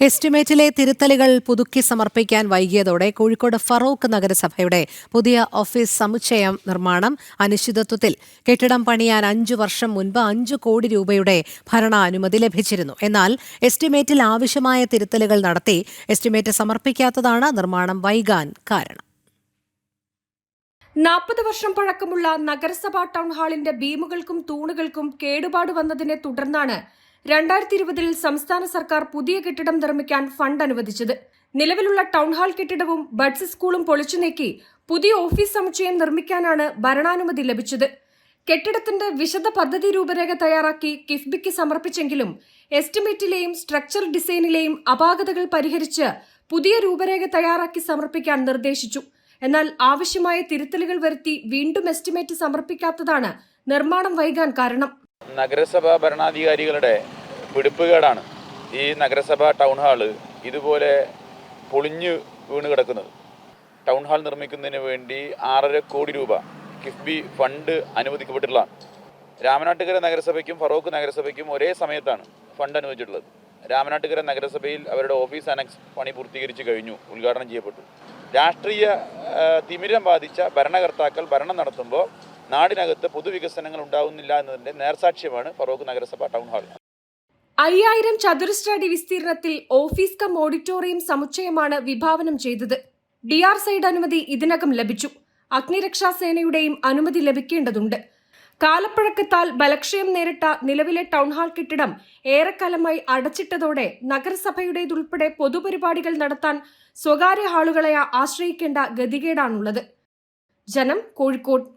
എസ്റ്റിമേറ്റിലെ തിരുത്തലുകൾ പുതുക്കി സമർപ്പിക്കാൻ വൈകിയതോടെ കോഴിക്കോട് ഫറൂഖ് നഗരസഭയുടെ പുതിയ ഓഫീസ് സമുച്ചയം നിർമ്മാണം അനിശ്ചിതത്വത്തിൽ. കെട്ടിടം പണിയാൻ അഞ്ചു വർഷം മുൻപ് അഞ്ചു കോടി രൂപയുടെ ഭരണാനുമതി ലഭിച്ചിരുന്നു. എന്നാൽ എസ്റ്റിമേറ്റിൽ ആവശ്യമായ തിരുത്തലുകൾ നടത്തി എസ്റ്റിമേറ്റ് സമർപ്പിക്കാത്തതാണ് നിർമ്മാണം വൈകാൻ കാരണം. നാൽപ്പത് വർഷം പഴക്കമുള്ള നഗരസഭാ ടൗൺ ഹാളിന്റെ ബീമുകൾക്കും തൂണുകൾക്കും കേടുപാട് വന്നതിനെ തുടർന്നാണ് രണ്ടായിരത്തി ഇരുപതിൽ സംസ്ഥാന സർക്കാർ പുതിയ കെട്ടിടം നിർമ്മിക്കാൻ ഫണ്ട് അനുവദിച്ചത്. നിലവിലുള്ള ടൗൺ ഹാൾ കെട്ടിടവും ബഡ്സ് സ്കൂളും പൊളിച്ചു നീക്കി പുതിയ ഓഫീസ് സമുച്ചയം നിർമ്മിക്കാനാണ് ഭരണാനുമതി ലഭിച്ചത്. കെട്ടിടത്തിന്റെ വിശദ പദ്ധതി രൂപരേഖ തയ്യാറാക്കി കിഫ്ബിക്ക് സമർപ്പിച്ചെങ്കിലും എസ്റ്റിമേറ്റിലെയും സ്ട്രക്ചർ ഡിസൈനിലെയും അപാകതകൾ പരിഹരിച്ച് പുതിയ രൂപരേഖ തയ്യാറാക്കി സമർപ്പിക്കാൻ നിർദ്ദേശിച്ചു. എന്നാൽ ആവശ്യമായ തിരുത്തലുകൾ വരുത്തി വീണ്ടും എസ്റ്റിമേറ്റ് സമർപ്പിക്കാത്തതാണ് നിർമ്മാണം വൈകാൻ കാരണം. നഗരസഭാ ഭരണാധികാരികളുടെ പിടിപ്പുകേടാണ് ഈ നഗരസഭ ടൗൺ ഹാൾ ഇതുപോലെ പൊളിഞ്ഞു വീണ് കിടക്കുന്നത്. ടൗൺ ഹാൾ നിർമ്മിക്കുന്നതിന് വേണ്ടി ആറര കോടി രൂപ കിഫ്ബി ഫണ്ട് അനുവദിക്കപ്പെട്ടിട്ടുള്ളതാണ്. രാമനാട്ടുകര നഗരസഭയ്ക്കും ഫറോക്ക് നഗരസഭയ്ക്കും ഒരേ സമയത്താണ് ഫണ്ട് അനുവദിച്ചിട്ടുള്ളത്. രാമനാട്ടുകര നഗരസഭയിൽ അവരുടെ ഓഫീസ് അനക്സ് പണി പൂർത്തീകരിച്ചു കഴിഞ്ഞു ഉദ്ഘാടനം ചെയ്യപ്പെട്ടു. രാഷ്ട്രീയ തിമിരം ബാധിച്ച ഭരണകർത്താക്കൾ ഭരണം നടത്തുമ്പോൾ നാടിനകത്ത് പൊതുവികസനങ്ങൾ ഉണ്ടാവുന്നില്ല എന്നതിന്റെ നേർസാക്ഷ്യമാണ് ഫറോക്ക് നഗരസഭ ടൗൺ ഹാൾ. അയ്യായിരം ചതുരശ്ര അടി വിസ്തീർണത്തിൽ ഓഫീസ് കം ഓഡിറ്റോറിയം സമുച്ചയമാണ് വിഭാവനം ചെയ്തത്. ഡി ആർ സൈഡ് അനുമതി ഇതിനകം ലഭിച്ചു. അഗ്നിരക്ഷാ സേനയുടെയും അനുമതി ലഭിക്കേണ്ടതുണ്ട്. കാലപ്പഴക്കത്താൽ ബലക്ഷയം നേരിട്ട നിലവിലെ ടൗൺ ഹാൾ കെട്ടിടം ഏറെക്കാലമായി അടച്ചിട്ടതോടെ നഗരസഭയുടേതുൾപ്പെടെ പൊതുപരിപാടികൾ നടത്താൻ സ്വകാര്യ ഹാളുകളെ ആശ്രയിക്കേണ്ട ഗതികേടാണുള്ളത്. ജനം കോഴിക്കോട്